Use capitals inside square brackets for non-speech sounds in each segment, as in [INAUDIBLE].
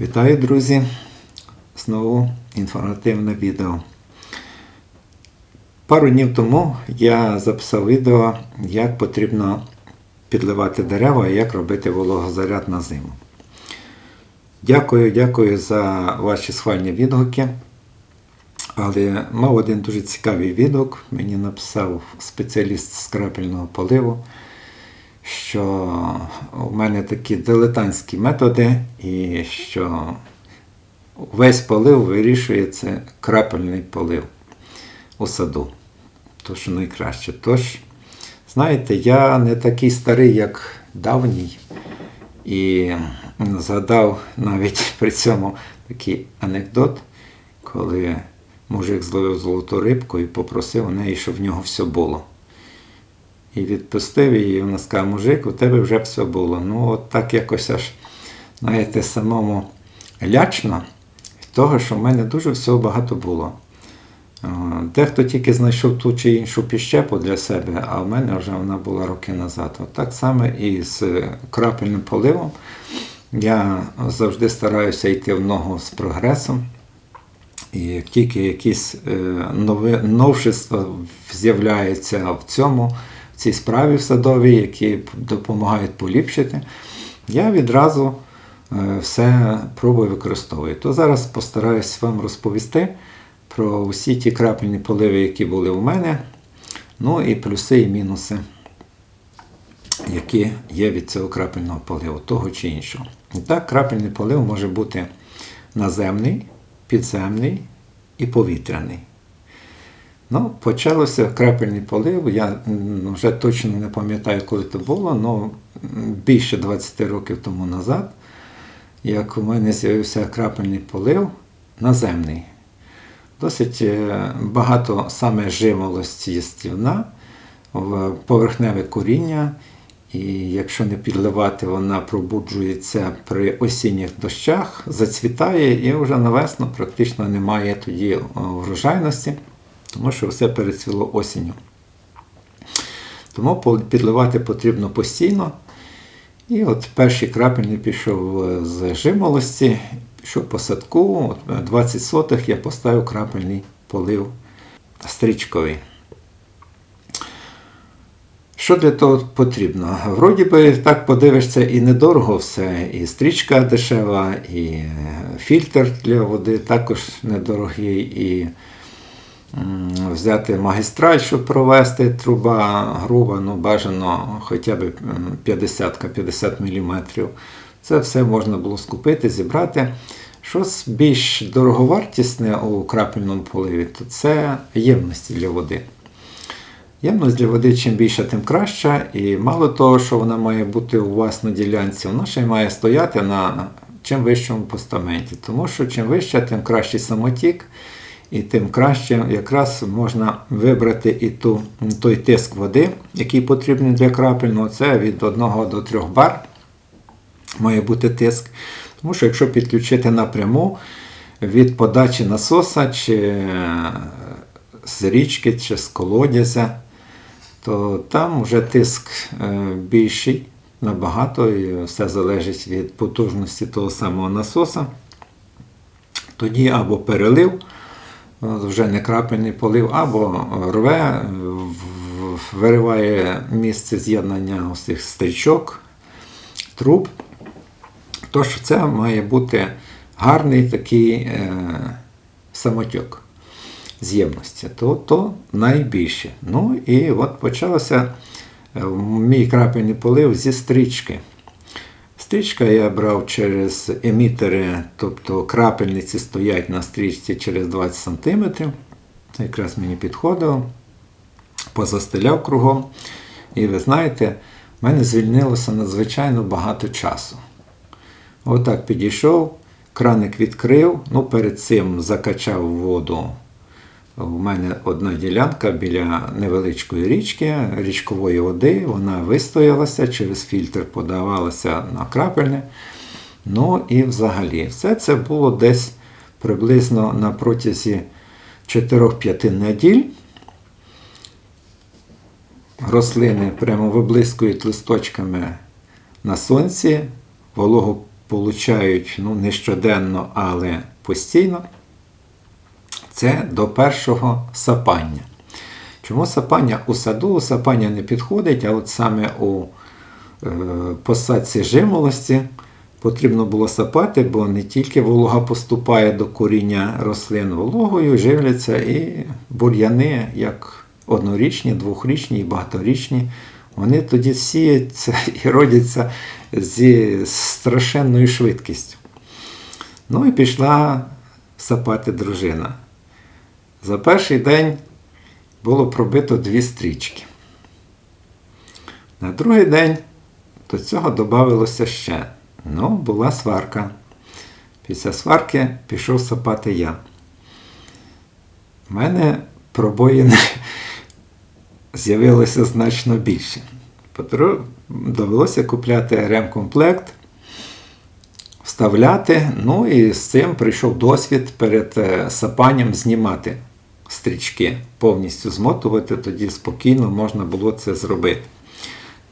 Вітаю, друзі! Знову інформативне відео. Пару днів тому я записав відео, як потрібно підливати дерева і як робити вологозаряд на зиму. Дякую, дякую за ваші схвальні відгуки. Але мав один дуже цікавий відгук. Мені написав спеціаліст з крапельного поливу, що у мене такі дилетантські методи, і що весь полив вирішується крапельний полив у саду. То, що найкраще. Тож, знаєте, я не такий старий, як давній, і згадав навіть [LAUGHS] при цьому такий анекдот, коли мужик зловив золоту рибку і попросив у неї, щоб в нього все було. І відпустив її, і вона сказала, мужик, у тебе вже все було. Ну, от так якось аж, знаєте, самому лячно від того, що в мене дуже всього багато було. Дехто тільки знайшов ту чи іншу піщепу для себе, а в мене вже вона була роки назад. От так само і з крапельним поливом. Я завжди стараюся йти в ногу з прогресом. І як тільки якісь е, нове, новшества з'являються в цьому, цій справі в садовій, які допомагають поліпшити, я відразу е, все пробую використовувати. То зараз постараюсь вам розповісти про усі ті крапельні поливи, які були у мене, ну і плюси і мінуси, які є від цього крапельного поливу, того чи іншого. І так, крапельний полив може бути наземний, підземний і повітряний. Ну, почалося крапельний полив. Я вже точно не пам'ятаю, коли це було, але більше 20 років тому назад, як у мене з'явився крапельний полив наземний. Досить е, багато саме живолості єстівна, в поверхневе коріння, і якщо не підливати, вона пробуджується при осінніх дощах, зацвітає і вже на весну практично немає тоді е, врожайності, тому що все перецвіло осінню. Тому підливати потрібно постійно. І от перший крапельний пішов е, з жимолості, пішов по садку, от е, 20 сотих я поставив крапельний полив стрічковий. Що для того потрібно? Вроді би, так подивишся, і недорого все, і стрічка дешева, і е, фільтр для води також недорогий, і взяти магістраль, щоб провести, труба груба, ну бажано хоча б 50-50 мм. Це все можна було скупити, зібрати. Щось більш дороговартісне у крапельному поливі, то це ємності для води. Ємність для води чим більша, тим краща. І мало того, що вона має бути у вас на ділянці, вона ще й має стояти на чим вищому постаменті. Тому що чим вище, тим кращий самотік, і тим краще якраз можна вибрати і ту, той тиск води, який потрібен для крапельного. Це від 1 до 3 бар має бути тиск. Тому що якщо підключити напряму від подачі насоса чи е, з річки чи з колодязя, то там вже тиск е, більший набагато, і все залежить від потужності того самого насоса. Тоді або перелив, вже не крапельний полив, або рве, вириває місце з'єднання цих стрічок, труб. Тож це має бути гарний такий е, самотьок з'ємності, то, то найбільше. Ну і от почався е, мій крапельний полив зі стрічки. Стрічка я брав через емітери, тобто крапельниці стоять на стрічці через 20 см. Якраз мені підходило, позастеляв кругом. І ви знаєте, в мене звільнилося надзвичайно багато часу. Отак підійшов, краник відкрив, ну перед цим закачав воду. У мене одна ділянка біля невеличкої річки, річкової води, вона вистоялася, через фільтр подавалася на крапельне. Ну і взагалі, все це було десь приблизно на протязі 4-5 неділь. Рослини прямо виблискують листочками на сонці, вологу получають ну, не щоденно, але постійно, це до першого сапання. Чому сапання у саду? Сапання не підходить, а от саме у е, посадці жимолості потрібно було сапати, бо не тільки волога поступає до коріння рослин вологою, живляться і бур'яни, як однорічні, двохрічні і багаторічні. Вони тоді сіються і родяться зі страшенною швидкістю. Ну і пішла сапати дружина. За перший день було пробито дві стрічки. На другий день до цього додавалося ще. Ну, була сварка. Після сварки пішов сапати я. У мене пробоїн [LAUGHS] з'явилося значно більше. Довелося купляти ремкомплект, вставляти. Ну і з цим прийшов досвід перед е, сапанням знімати стрічки, повністю змотувати, тоді спокійно можна було це зробити.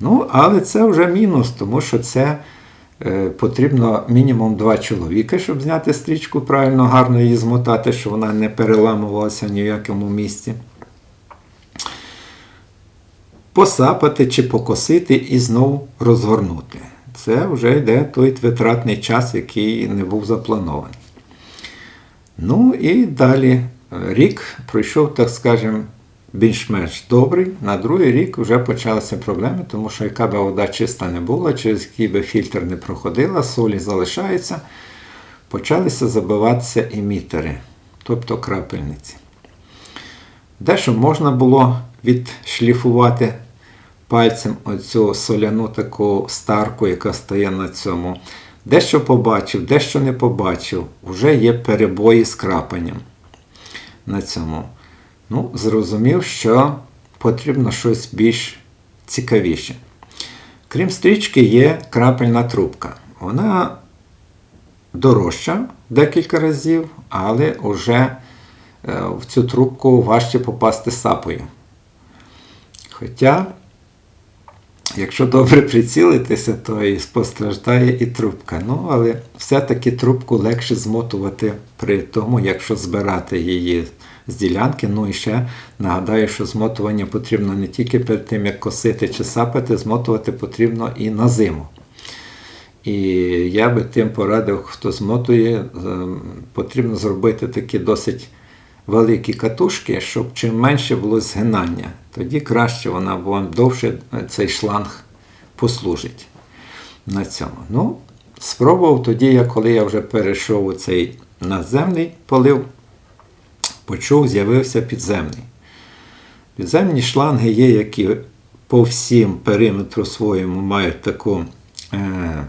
Ну, але це вже мінус, тому що це е, потрібно мінімум два чоловіка, щоб зняти стрічку, правильно, гарно її змотати, щоб вона не переламувалася ні в якому місці. Посапати чи покосити і знову розгорнути. Це вже йде той витратний час, який не був запланований. Ну і далі рік пройшов, так скажемо, більш-менш добрий. На другий рік вже почалися проблеми, тому що яка би вода чиста не була, через який би фільтр не проходила, солі залишаються, почалися забиватися емітери, тобто крапельниці. Дещо можна було відшліфувати пальцем оцю соляну таку старку, яка стає на цьому. Дещо побачив, дещо не побачив, вже є перебої з крапанням на цьому. Ну, зрозумів, що потрібно щось більш цікавіше. Крім стрічки, є крапельна трубка. Вона дорожча декілька разів, але вже в цю трубку важче попасти сапою. Хоча, якщо добре прицілитися, то і постраждає і трубка. Ну, але все-таки трубку легше змотувати при тому, якщо збирати її з ділянки. Ну і ще нагадаю, що змотування потрібно не тільки перед тим, як косити чи сапати, змотувати потрібно і на зиму. І я би тим порадив, хто змотує, потрібно зробити такі досить великі катушки, щоб чим менше було згинання. Тоді краще вона вам довше цей шланг послужить на цьому. Ну, Спробував тоді, я, коли я вже перейшов у цей наземний полив, почув, з'явився підземний. Підземні шланги є, які по всім периметру своєму мають таку е,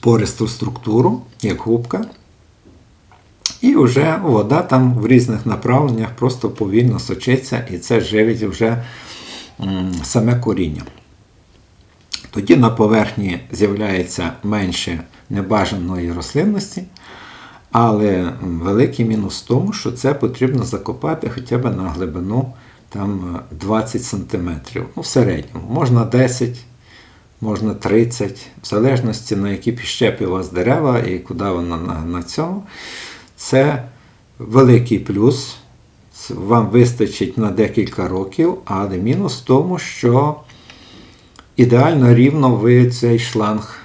пористу структуру, як губка. І вже вода там в різних направленнях просто повільно сочиться, і це живить вже саме коріння. Тоді на поверхні з'являється менше небажаної рослинності, але великий мінус в тому, що це потрібно закопати хоча б на глибину там, 20 см. Ну, в середньому. Можна 10, можна 30, в залежності на які піщепи у вас дерева і куди вона на, на цьому. Це великий плюс. Вам вистачить на декілька років, але мінус в тому, що ідеально рівно ви цей шланг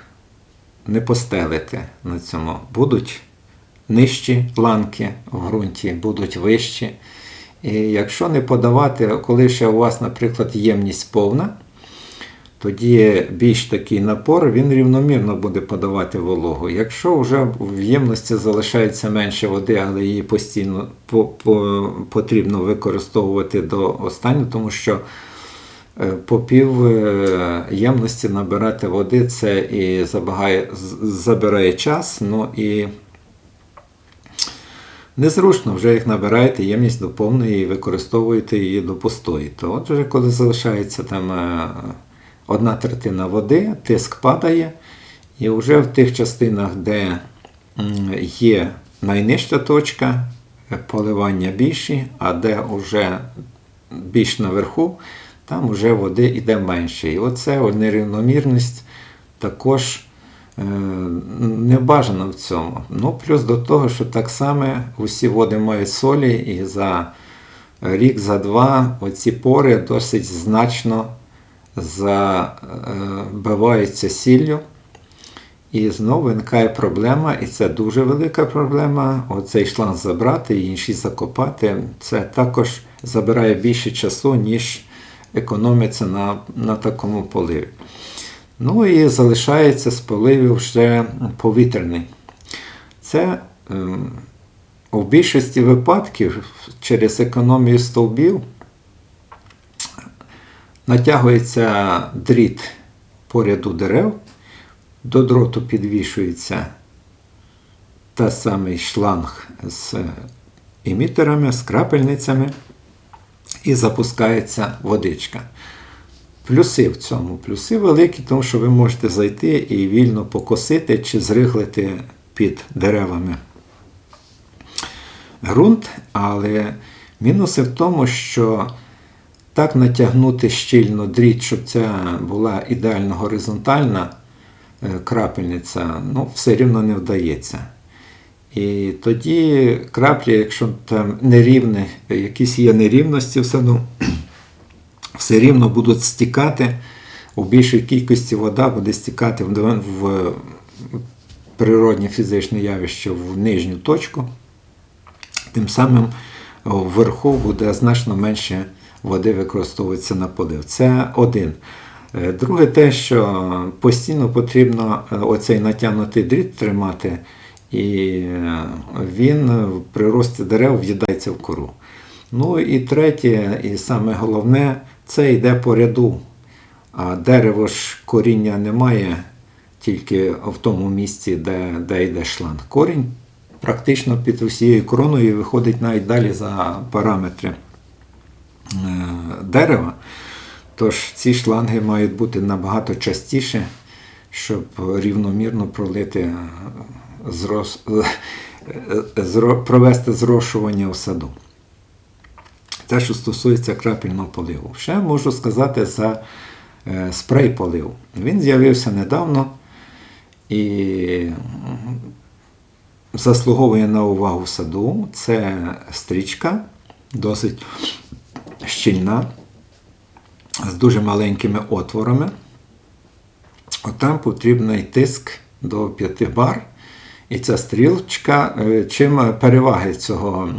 не постелите на цьому. Будуть нижчі ланки в ґрунті, будуть вищі. І якщо не подавати, коли ще у вас, наприклад, ємність повна, тоді більш такий напор, він рівномірно буде подавати вологу. Якщо вже в ємності залишається менше води, але її постійно по, по, потрібно використовувати до останнього, тому що е, по пів е, ємності набирати води це і забагає, забирає час, ну і незручно вже як набираєте ємність до повної і використовуєте її до пустої. То от вже коли залишається там. Е, одна третина води, тиск падає, і вже в тих частинах, де є найнижча точка, поливання більші, а де вже більш наверху, там вже води йде менше. І оце нерівномірність також е, не бажано в цьому. Ну, плюс до того, що так само усі води мають солі, і за рік, за два оці пори досить значно забиваються сіллю. І знову виникає проблема, і це дуже велика проблема. Оцей шланг забрати і інший закопати. Це також забирає більше часу, ніж економиться на, на такому поливі. Ну і залишається з поливів вже повітряний. Це ем, у більшості випадків через економію стовбів натягується дріт по ряду дерев, до дроту підвішується та самий шланг з емітерами, з крапельницями, і запускається водичка. Плюси в цьому. Плюси великі, тому що ви можете зайти і вільно покосити чи зрихлити під деревами ґрунт, але мінуси в тому, що так натягнути щільно дріт, щоб це була ідеально горизонтальна е, крапельниця, ну, все рівно не вдається. І тоді краплі, якщо там нерівне, якісь є нерівності, все одно [CLEARS THROAT] все рівно будуть стікати. У більшій кількості вода буде стікати в, в природні фізичне явище в нижню точку. Тим самим вверху буде значно менше води використовуватися на полив. Це один. Е, Друге, те, що постійно потрібно е, оцей натягнутий дріт тримати, і е, він при рості дерев в'їдається в кору. Ну і третє, і саме головне, це йде по ряду. А дерево ж коріння немає тільки в тому місці, де, де йде шланг. Корінь практично під усією короною виходить навіть далі за параметри дерева. Тож ці шланги мають бути набагато частіше, щоб рівномірно пролити е, зрос... е, зро... провести зрошування в саду. Те, що стосується крапельного поливу. Ще можу сказати за спрей полив. Він з'явився недавно і заслуговує на увагу саду. Це стрічка, досить щільна, з дуже маленькими отворами. Отам потрібний тиск до 5 бар. І ця стрілочка, чим переваги цього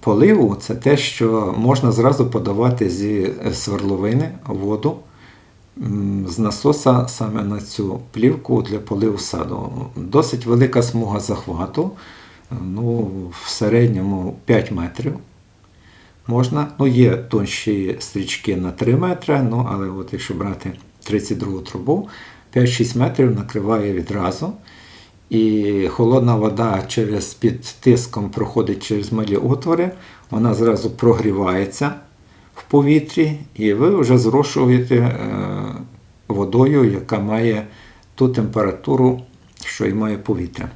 поливу, це те, що можна зразу подавати зі свердловини воду з насоса саме на цю плівку для поливу саду. Досить велика смуга захвату, ну, в середньому 5 метрів. Можна, ну є тонші стрічки на 3 метри, ну, але от якщо брати 32 трубу, 5-6 метрів накриває відразу. І холодна вода через під тиском проходить через малі отвори, вона зразу прогрівається в повітрі, і ви вже зрошуєте е, водою, яка має ту температуру, що і має повітря.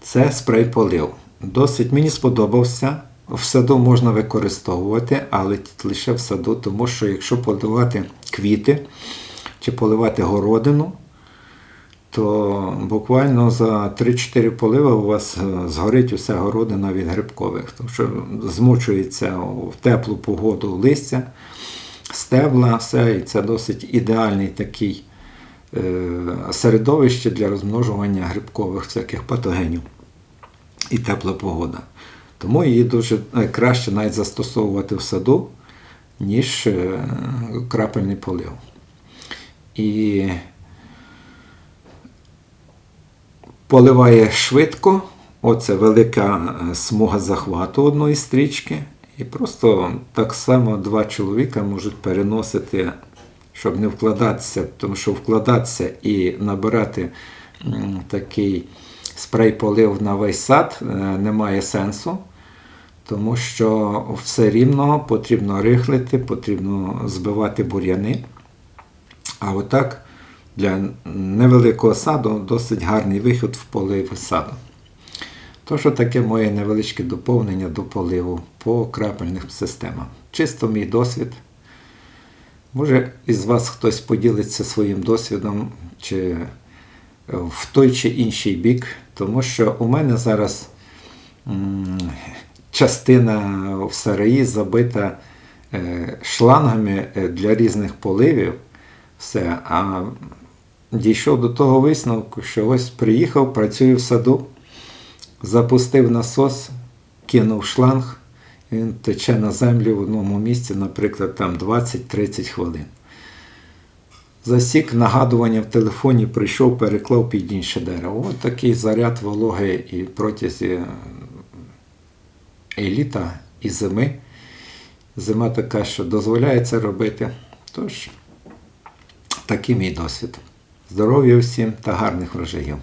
Це спрей полив. Досить мені сподобався. В саду можна використовувати, але лише в саду, тому що якщо поливати квіти чи поливати городину, то буквально за 3-4 поливи у вас е, згорить уся городина від грибкових, тому що змучується в теплу погоду листя, стебла, все, і це досить ідеальний такий е, середовище для розмножування грибкових всяких патогенів і тепла погода. Тому її дуже е, краще навіть застосовувати в саду, ніж крапельний полив. І поливає швидко. Оце велика е, смуга захвату одної стрічки. І просто так само два чоловіка можуть переносити, щоб не вкладатися, тому що вкладатися і набирати такий спрей-полив на весь сад е, немає сенсу, тому що все рівно потрібно рихлити, потрібно збивати бур'яни. А отак для невеликого саду досить гарний вихід в полив саду. Тож таке моє невеличке доповнення до поливу по крапельних системах. Чисто мій досвід. Може, із вас хтось поділиться своїм досвідом чи е, в той чи інший бік, тому що у мене зараз частина в сараї забита е, шлангами е, для різних поливів. Все. А дійшов до того висновку, що ось приїхав, працюю в саду, запустив насос, кинув шланг, він тече на землю в одному місці, наприклад, там 20-30 хвилин. Засік нагадування в телефоні, прийшов, переклав під інше дерево. От такий заряд вологи і протязі і літа, і зими. Зима така, що дозволяє це робити. Тож, такий мій досвід. Здоров'я всім та гарних врожаїв.